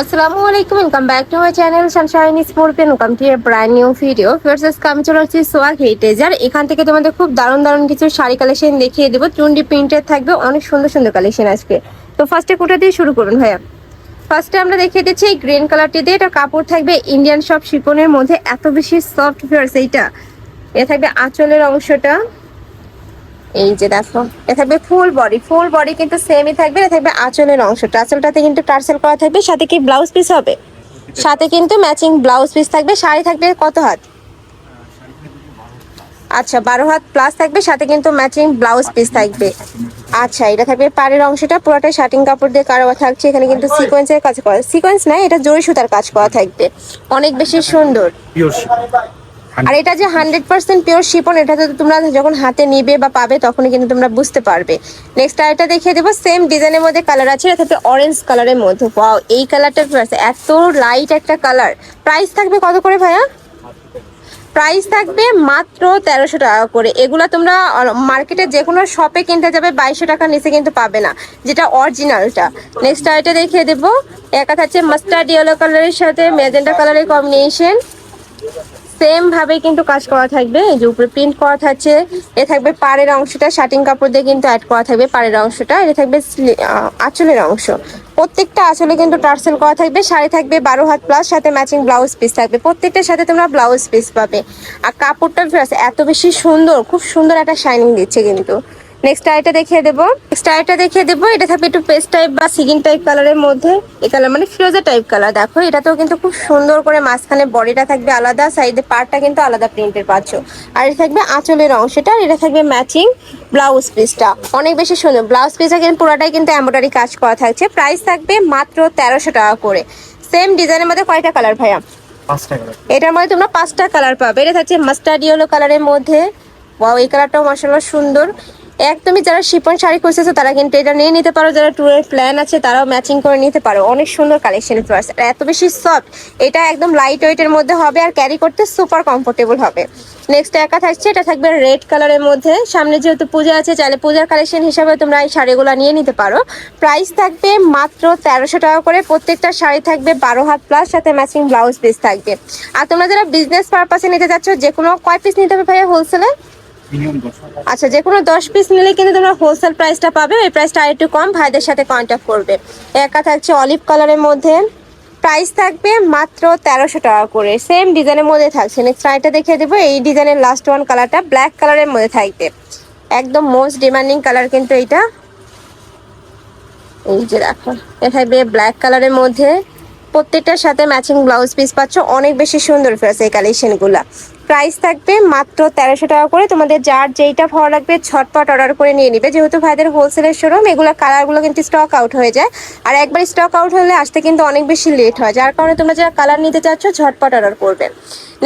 আসসালামু আলাইকুম welcome back to my channel Sunshine Sports welcome to a brand new video first কাম চলে হচ্ছে swag হেরিটেজার এখান থেকে তোমাদের খুব দারুণ দারুণ কিছু শাড়ি কালেকশন দেখিয়ে দেবো। চুন্ডি প্রিন্টেড থাকবে, অনেক সুন্দর সুন্দর কালেকশন আজকে। তো ফার্স্টে কোটা দিয়ে শুরু করুন ভাইয়া। ফার্স্টে আমরা দেখিয়ে দিচ্ছি এই গ্রিন কালারটি দিয়ে। এটা কাপড় থাকবে ইন্ডিয়ান সব শিপনের মধ্যে। এত বেশি সফট ফিয়ার্স এইটা। এ থাকবে আঁচলের অংশটা। এই যে দেখো এটা থাকবে ফুল বডি ফুল বডি কিন্তু সেমই থাকবে এটা থাকবে আঁচলের অংশটা আঁচলটাতে কিন্তু টার্সেল করা থাকবে, সাথে কি ব্লাউজ পিস হবে? সাথে কিন্তু ম্যাচিং ব্লাউজ পিস থাকবে, শাড়ি থাকবে কত হাত? আচ্ছা বারো হাত প্লাস থাকবে, সাথে কিন্তু ম্যাচিং ব্লাউজ পিস থাকবে। আচ্ছা এটা থাকবে পাড়ের অংশটা, পুরোটাই শার্টিং কাপড় দিয়ে কারও থাকছে, এখানে কিন্তু সিকোয়েন্সের কাজ করা সিকোয়েন্স না, এটা জরি সুতার কাজ করা থাকবে। অনেক বেশি সুন্দর। আর এটা যে হান্ড্রেড পার্সেন্ট পিওর শিপন এটা তো তোমরা যখন হাতে নিবে বা পাবে, তখনই কিন্তু তোমরা বুঝতে পারবে। নেক্সট আরেকটা দেখিয়ে দেবো সেম ডিজাইনের মধ্যে কালার আছে, এটা থাকবে অরেঞ্জ কালারের মধ্যে। ওয়াও এই কালারটা এত লাইট একটা কালার প্রাইস থাকবে কত করে ভাইয়া? প্রাইস থাকবে মাত্র তেরোশো টাকা করে। এগুলো তোমরা মার্কেটে যে কোনো শপে কিনতে যাবে, বাইশশো টাকার নিচে কিন্তু পাবে না, যেটা অরিজিনালটা নেক্সট আরেকটা দেখিয়ে দেবো একা থাকছে মাস্টার্ড ইয়েলো কালারের সাথে মেজেন্টা কালারের কম্বিনেশন সেম ভাবে কিন্তু কাজ করা থাকবে। যে উপরে প্রিন্ট করা থাকছে, এ থাকবে পাড়ের অংশটা শার্টিং কাপড় দিয়ে কিন্তু অ্যাড করা থাকবে পাড়ের অংশটা এটা থাকবে আঁচলের অংশ। প্রত্যেকটা আঁচলে কিন্তু টার্সেল করা থাকবে, শাড়ি থাকবে বারো হাত প্লাস সাথে ম্যাচিং ব্লাউজ পিস থাকবে। প্রত্যেকটার সাথে তোমরা ব্লাউজ পিস পাবে। আর কাপড়টা এত বেশি সুন্দর, খুব সুন্দর একটা শাইনিং দিচ্ছে কিন্তু। নেক্সট আইটা দেখিয়ে দেবো। নেক্সট আইটা দেখিয়ে দেবো। এটা থাকবে একটু পেস্ট টাইপ বা সিগিন টাইপ কালারের মধ্যে। এই কালার মানে ফিরোজা টাইপ কালার দেখো এটাতেও কিন্তু খুব সুন্দর করে মাঝখানে বডিটা থাকবে আলাদা সাইডে পার্টটা কিন্তু আলাদা প্রিন্টের পাচ্ছ। আর এটা থাকবে আঁচলের অংশটা আর এটা থাকবে ম্যাচিং ব্লাউজ পিসটা অনেক বেশি সুন্দর। ব্লাউজ পিসটা কিন্তু পুরোটাই কিন্তু এম্ব্রয়ডারি কাজ করা থাকছে। প্রাইস থাকবে মাত্র তেরোশো টাকা করে। সেম ডিজাইনের মধ্যে কয়টা কালার ভাইয়া? এটার মধ্যে তোমরা পাঁচটা কালার পাবে। এটা থাকছে মাস্টার্ড ইয়েলো কালারের মধ্যে। ওয়াও এই কালারটাও মাসাল্লাহ সুন্দর। একদমই যারা শিপন শাড়ি খুঁজতেছো, তারা কিন্তু এটা নিয়ে নিতে পারো। যারা ট্যুরের প্ল্যান আছে, তারাও ম্যাচিং করে নিতে পারো। অনেক সুন্দর কালেকশন ফ্লার্স এত বেশি সফট এটা একদম লাইট ওয়েটের মধ্যে হবে আর ক্যারি করতে সুপার কমফোর্টেবল হবে। নেক্সট একা থাকছে, এটা থাকবে রেড কালারের মধ্যে। সামনে যেহেতু পূজা আছে চাইলে পূজার কালেকশন হিসাবে তোমরা এই শাড়িগুলো নিয়ে নিতে পারো। প্রাইস থাকবে মাত্র তেরোশো টাকা করে। প্রত্যেকটা শাড়ি থাকবে বারো হাত প্লাস সাথে ম্যাচিং ব্লাউজ পিস থাকবে। আর তোমরা যারা বিজনেস পারপাসে নিতে চাচ্ছ যে কোনো কয় পিস নিতে হবে ভাইয়া হোলসেলে আচ্ছা যে কোনো দশ পিস নিলে কিন্তু তোমরা হোলসেল প্রাইসটা পাবে, ওই প্রাইসটা আরেকটু কম, ভাইদের সাথে কন্ট্যাক্ট করবে। একা থাকছে অলিভ কালারের মধ্যে। প্রাইস থাকবে মাত্র তেরোশো টাকা করে। সেম ডিজাইনের মধ্যে থাকছে। নেক্সট আরেকটা দেখিয়ে দেবো। এই ডিজাইনের লাস্ট ওয়ান কালারটা ব্ল্যাক কালারের মধ্যে থাকবে। একদম মোস্ট ডিমান্ডিং কালার কিন্তু এইটা। এই যে দেখো থাকবে ব্ল্যাক কালারের মধ্যে। প্রত্যেকটার সাথে ম্যাচিং ব্লাউজ পিস পাচ্ছ। অনেক বেশি সুন্দর ফেস এই কালেকশনগুলো প্রাইস থাকবে মাত্র তেরোশো টাকা করে। তোমাদের যার যেইটা ভালো লাগবে ছটপট অর্ডার করে নিয়ে নিবে। যেহেতু ভাইদের হোলসেলের শোরুম এগুলো কালারগুলো কিন্তু স্টক আউট হয়ে যায়। আর একবার স্টক আউট হলে আসতে কিন্তু অনেক বেশি লেট হয়। যার কারণে তোমরা যারা কালার নিতে চাচ্ছ ঝটপট অর্ডার করবে।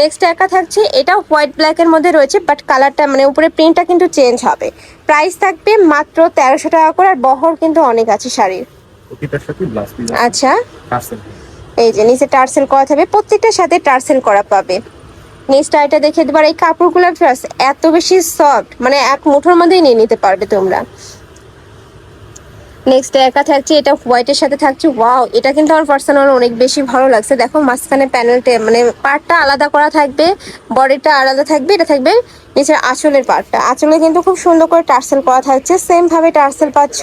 নেক্সট একা থাকছে এটা হোয়াইট ব্ল্যাকের মধ্যে রয়েছে বাট কালারটা মানে উপরে প্রিন্টটা কিন্তু চেঞ্জ হবে। প্রাইস থাকবে মাত্র তেরোশো টাকা করে আর বহর কিন্তু অনেক আছে শাড়ির। আচ্ছা। এই যে নিচে টার্সেল করা থাকবে প্রত্যেকটার সাথে টার্সেল করা পাবে। নেক্সট আইটা দেখে দেবার, এই কাপড়গুলো ফ্রাস এত বেশি সফট মানে এক মুঠোর মধ্যেই নিয়ে নিতে পারবে তোমরা। নেক্সট একা থাকছে, এটা হোয়াইটের সাথে থাকছে ওয়াও এটা কিন্তু আমার পার্সোনাল অনেক বেশি ভালো লাগছে। দেখো, মাঝখানে প্যানেলটা মানে পার্টটা আলাদা করা থাকবে বডিটা আলাদা থাকবে, এটা থাকবে নিচের আঁচলের পার্টটা আঁচলে কিন্তু খুব সুন্দর করে টার্সেল করা থাকছে সেম ভাবে টার্সেল পাচ্ছ,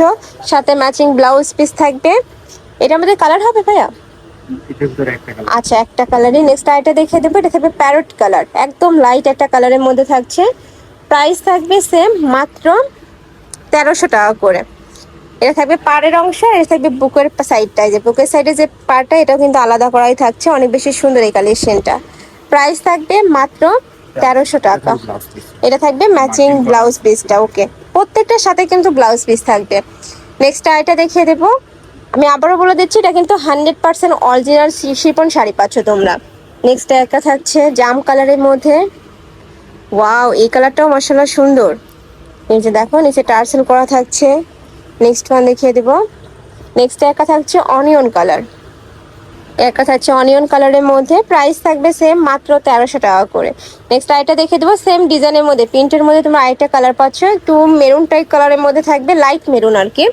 সাথে ম্যাচিং ব্লাউজ পিস থাকবে। এটা আমাদের কালার হবে ভাইয়া? আচ্ছা একটা কালারই নেক্সট আইটা দেখিয়ে দেবো। এটা থাকবে প্যারট কালার একদম লাইট একটা কালারের মধ্যে থাকছে। প্রাইস থাকবে সেম মাত্র তেরোশো টাকা করে। এটা থাকবে পাড়ের অংশ আর এটা থাকবে বুকের সাইডটা যে বুকের সাইডে যে পাড়টা এটাও কিন্তু আলাদা করাই থাকছে। অনেক বেশি সুন্দর এই কালেকশনটা প্রাইস থাকবে মাত্র তেরোশো টাকা। এটা থাকবে ম্যাচিং ব্লাউজ পিসটা ওকে প্রত্যেকটার সাথে কিন্তু ব্লাউজ পিস থাকবে। নেক্সট আইটা দেখিয়ে দেবো। আমি আবারও বলে দিচ্ছি, এটা কিন্তু hundred percent original chiffon sari পাচ্ছ তোমরা। নেক্সট একটা থাকছে জাম কালারের মধ্যে। ওয়াও এই কালারটাও মশলা সুন্দর। যে দেখো, নিচে টার্সেল করা থাকছে। নেক্সট ওয়ান দেখিয়ে দেবো। নেক্সট একা থাকছে অনিয়ন কালার একটা থাকছে অনিয়ন কালারের মধ্যে। প্রাইস থাকবে সেম মাত্র তেরোশো টাকা করে। নেক্সট আইটা দেখে দেবো সেম ডিজাইনের মধ্যে। প্রিন্টের মধ্যে তোমরা আরেকটা কালার পাচ্ছ। একটু মেরুন টাইপ কালারের মধ্যে থাকবে লাইট মেরুন আর কি।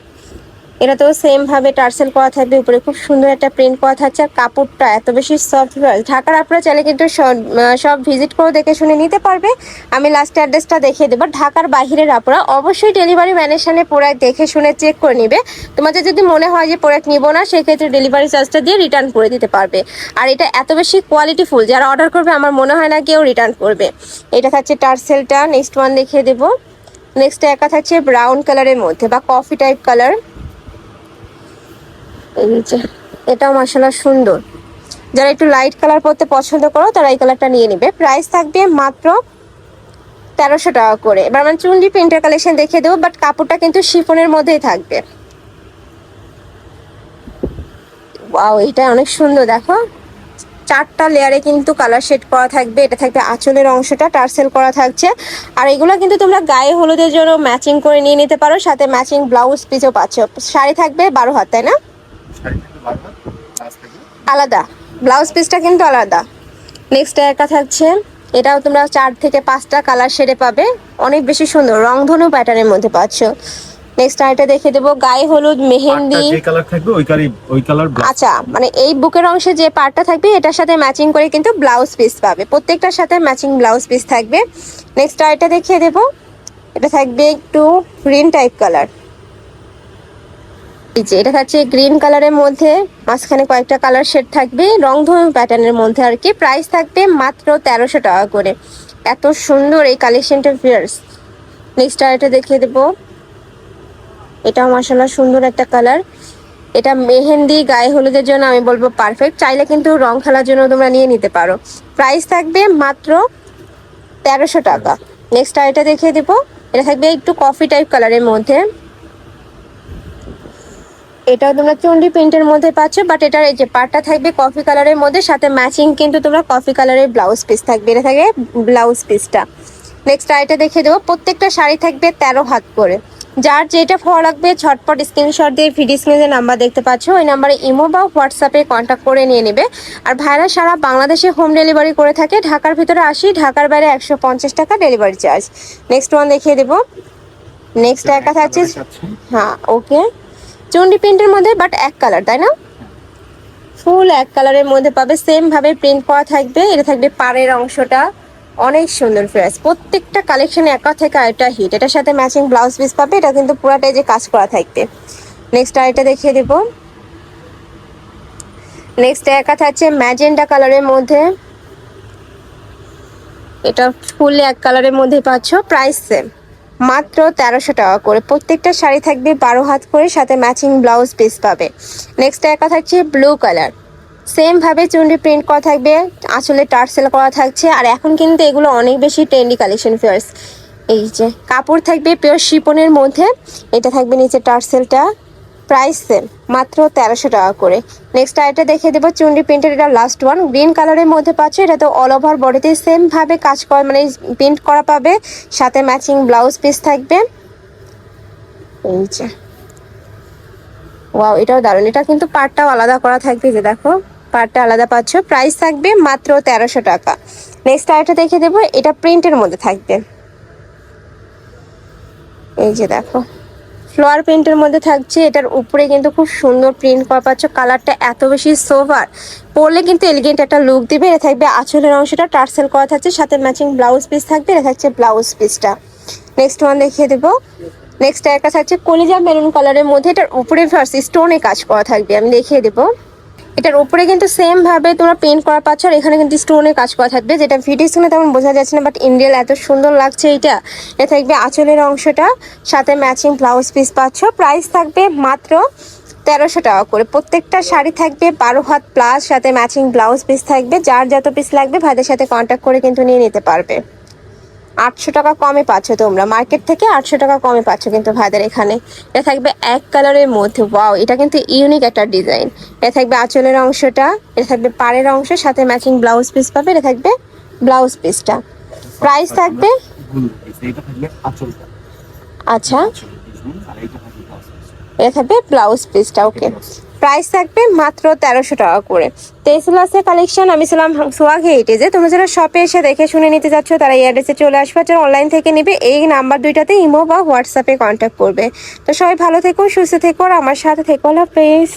এটা তো সেম ভাবে টার্সেল করা থাকবে, উপরে খুব সুন্দর একটা প্রিন্ট করা থাকছে, আর কাপড়টা এত বেশি সফট ঢাকার আপনারা চাইলে কিন্তু সব- ভিজিট করে দেখে শুনে নিতে পারবে। আমি লাস্ট অ্যাড্রেসটা দেখিয়ে দেবো। ঢাকার বাহিরের আপনারা অবশ্যই ডেলিভারি ম্যানের সামনে প্রোডাক্ট দেখে শুনে চেক করে নিবে। তোমাদের যদি মনে হয় যে প্রোডাক্ট নিবো না, সেক্ষেত্রে ডেলিভারি চার্জটা দিয়ে রিটার্ন করে দিতে পারবে। আর এটা এত বেশি কোয়ালিটিফুল যারা অর্ডার করবে, আমার মনে হয় না কেউ রিটার্ন করবে। এটা থাকছে টার্সেলটা নেক্সট ওয়ান দেখিয়ে দেবো। নেক্সট একা থাকছে ব্রাউন কালারের মধ্যে, বা কফি টাইপ কালার এটাও মাসাল্লাহ সুন্দর। যারা একটু লাইট কালার পরতে পছন্দ করো, তারা এই কালারটা নিয়ে নেবে। প্রাইস থাকবে মাত্র তেরোশো টাকা করে। এবার আমরা চুন্ডি প্রিন্টার কালেকশন দেখিয়ে দেবো বাট কাপড়টা কিন্তু শিফনের মধ্যেই থাকবে। ওয়াও এটা অনেক সুন্দর, দেখো। চারটা লেয়ারে কিন্তু কালার শেড করা থাকবে, এটা থাকবে আঁচলের অংশটা, টার্সেল করা থাকছে। আর এগুলো কিন্তু তোমরা গায়ে হলুদের জন্য ম্যাচিং করে নিয়ে নিতে পারো, সাথে ম্যাচিং ব্লাউজ পিসও পাচ্ছ। শাড়ি থাকবে বারো হাত, তাই না? আলাদা। ব্লাউজ পিসটা কিন্তু আলাদা। নেক্সট একা থাকছে। এটাও তোমরা চার থেকে পাঁচটা কালার শেডে পাবে। অনেক বেশি সুন্দর। রংধনু প্যাটার্নের মধ্যে পাচ্ছ। নেক্সট আরেকটা দেখে দেবো। গায়ে হলুদ মেহেন্দি। কালার থাকবে ওই কালার ওই কালার আচ্ছা মানে এই বুকের অংশে যে পার্টটা থাকবে এটার সাথে ম্যাচিং করে কিন্তু ব্লাউজ পিস পাবে। প্রত্যেকটার সাথে ম্যাচিং ব্লাউজ পিস থাকবে। নেক্সট আরেকটা দেখিয়ে দেবো। এটা থাকবে একটু গ্রিন টাইপ কালার এই যে এটা থাকছে গ্রিন কালারের মধ্যে, মাঝখানে কয়েকটা কালার শেড থাকবে রংধনু প্যাটার্নের মধ্যে আর কি। প্রাইস থাকবে মাত্র তেরোশো টাকা করে। এত সুন্দর এই কালেকশনটা ফিয়ার্স নেক্সট আরেকটা দেখিয়ে দেবো। এটাও মাসাল্লাহ সুন্দর একটা কালার। এটা মেহেন্দি, গায়ে হলুদের জন্য আমি বলব পারফেক্ট চাইলে কিন্তু রং খেলার জন্য তোমরা নিয়ে নিতে পারো। প্রাইস থাকবে মাত্র তেরোশো টাকা। নেক্সট আরেকটা দেখিয়ে দেবো। এটা থাকবে একটু কফি টাইপ কালারের মধ্যে। এটাও তোমরা চন্ডি প্রিন্টের মধ্যে পাচ্ছ বাট এটার এই যে পার্টটা থাকবে কফি কালারের মধ্যে সাথে ম্যাচিং কিন্তু তোমরা কফি কালারের ব্লাউজ পিস থাকবে এটা থাকবে ব্লাউজ পিসটা নেক্সট আইটা দেখিয়ে দেবো প্রত্যেকটা শাড়ি থাকবে তেরো হাত করে। যার যেটা ভালো লাগবে ছটপট স্ক্রিনশট দিয়ে ভিডিও স্ক্রিনে নাম্বার দেখতে পাচ্ছ ওই নাম্বারে ইমো বা হোয়াটসঅ্যাপে কন্ট্যাক্ট করে নিয়ে নেবে। আর ভাইরা সারা বাংলাদেশে হোম ডেলিভারি করে থাকে ঢাকার ভিতরে আসি ঢাকার বাইরে একশো পঞ্চাশ টাকা ডেলিভারি চার্জ নেক্সট ওয়ান দেখিয়ে দেবো। নেক্সট একা থাকছে হ্যাঁ ওকে চন্ডি প্রিন্টের মধ্যে বাট এক কালার তাই না? ফুল এক কালারের মধ্যে পাবে সেম ভাবে প্রিন্ট করা থাকবে, এটা থাকবে পাড়ের অংশটা। অনেক সুন্দর ফ্রেশ প্রত্যেকটা কালেকশনে একা থেকে আরেকটা হিট এটার সাথে ম্যাচিং ব্লাউজ পিস পাবে, এটা কিন্তু পুরাটাই যে কাজ করা থাকবে। নেক্সট আরেকটা দেখিয়ে দেবো। নেক্সট একা থাকছে ম্যাজেন্ডা কালারের মধ্যে। এটা ফুল এক কালারের মধ্যে পাচ্ছ প্রাইস সেম মাত্র তেরোশো টাকা করে। প্রত্যেকটা শাড়ি থাকবে বারো হাত করে, সাথে ম্যাচিং ব্লাউজ পিস পাবে। নেক্সট একা থাকছে ব্লু কালার সেমভাবে চুন্ডি প্রিন্ট করা থাকবে, আসলে টার্সেল করা থাকছে, আর এখন কিন্তু এগুলো অনেক বেশি ট্রেন্ডি কালেকশন ফেয়ার্স এই যে, কাপড় থাকবে পিওর শিপনের মধ্যে, এটা থাকবে নিচে টার্সেলটা। প্রাইস সেম মাত্র তেরোশো টাকা করে। নেক্সট আরেকটা দেখে দেবো চুন্ডি প্রিন্টের এটা লাস্ট ওয়ান গ্রিন কালারের মধ্যে পাচ্ছে, এটা তো অল ওভার বডিতে সেমভাবে কাজ করা মানে প্রিন্ট করা পাবে। সাথে ম্যাচিং ব্লাউজ পিস থাকবে। এই যে। ওয়াও এটাও দারুণ। এটা কিন্তু পার্টটাও আলাদা করা থাকবে যে দেখো। পার্টটা আলাদা পাচ্ছ। প্রাইস থাকবে মাত্র তেরোশো টাকা। নেক্সট আরেকটা দেখে দেবো, এটা প্রিন্টের মধ্যে থাকবে। এই যে দেখো। ফ্লোয়ার প্রিন্টের মধ্যে থাকছে, এটার উপরে কিন্তু খুব সুন্দর প্রিন্ট করা পাচ্ছ কালারটা এত বেশি সোভার পরলে কিন্তু এলিগেন্ট একটা লুক দিবে, এটা থাকবে আঁচলের অংশটা, টার্সেল করা থাকছে, সাথে ম্যাচিং ব্লাউজ পিস থাকবে, এটা থাকছে ব্লাউজ পিসটা নেক্সট ওয়ান দেখিয়ে দেবো। নেক্সট একটা থাকছে কলিজা মেরুন কালারের মধ্যে, এটার উপরে ফার্স্ট স্টোনে কাজ করা থাকবে, আমি দেখিয়ে দেবো। এটার উপরে কিন্তু সেম ভাবে তোমরা পেন্ট করা পাচ্ছ আর এখানে কিন্তু স্টোনে কাজ করা থাকবে। যেটা ভিডিও স্ক্রিনে তেমন বোঝা যাচ্ছে না বাট ইন্ডিয়াল এত সুন্দর লাগছে এটা এ থাকবে আঁচলের অংশটা, সাথে ম্যাচিং ব্লাউজ পিস পাচ্ছ। প্রাইস থাকবে মাত্র তেরোশো টাকা করে। প্রত্যেকটা শাড়ি থাকবে বারো হাত প্লাস সাথে ম্যাচিং ব্লাউজ পিস থাকবে। যার যত পিস লাগবে, ভাইদের সাথে কন্ট্যাক্ট করে কিন্তু নিয়ে নিতে পারবে। আটশো টাকা কমে পাচ্ছ তোমরা। মার্কেট থেকে আটশো টাকা কমে পাচ্ছ কিন্তু ভাইদের এখানে। এটা থাকবে এক কালারের মধ্যে। ওয়াও, এটা কিন্তু ইউনিক একটা ডিজাইন এটা থাকবে আঁচলের অংশটা, এটা থাকবে পাড়ের অংশ সাথে ম্যাচিং ব্লাউজ পিস পাবে, এটা থাকবে ব্লাউজ পিসটা প্রাইস থাকবে? আচ্ছা। এটা থাকবে ব্লাউজ পিসটা ওকে প্রাইস থাকবে মাত্র তেরোশো টাকা করে। তেসলাসের কালেকশন আমি ছিলাম সোয়াগ যে তোমরা যারা শপে এসে দেখে শুনে নিতে চাচ্ছ, তারা এই অ্যাড্রেসে চলে আসবে যারা অনলাইন থেকে নেবে, এই নাম্বার দুইটাতে ইমো বা হোয়াটসঅ্যাপে কন্ট্যাক্ট করবে। তো সবাই ভালো থেকো, সুস্থ থেকো আর আমার সাথে থেকো আল্লাহ হাফেজ।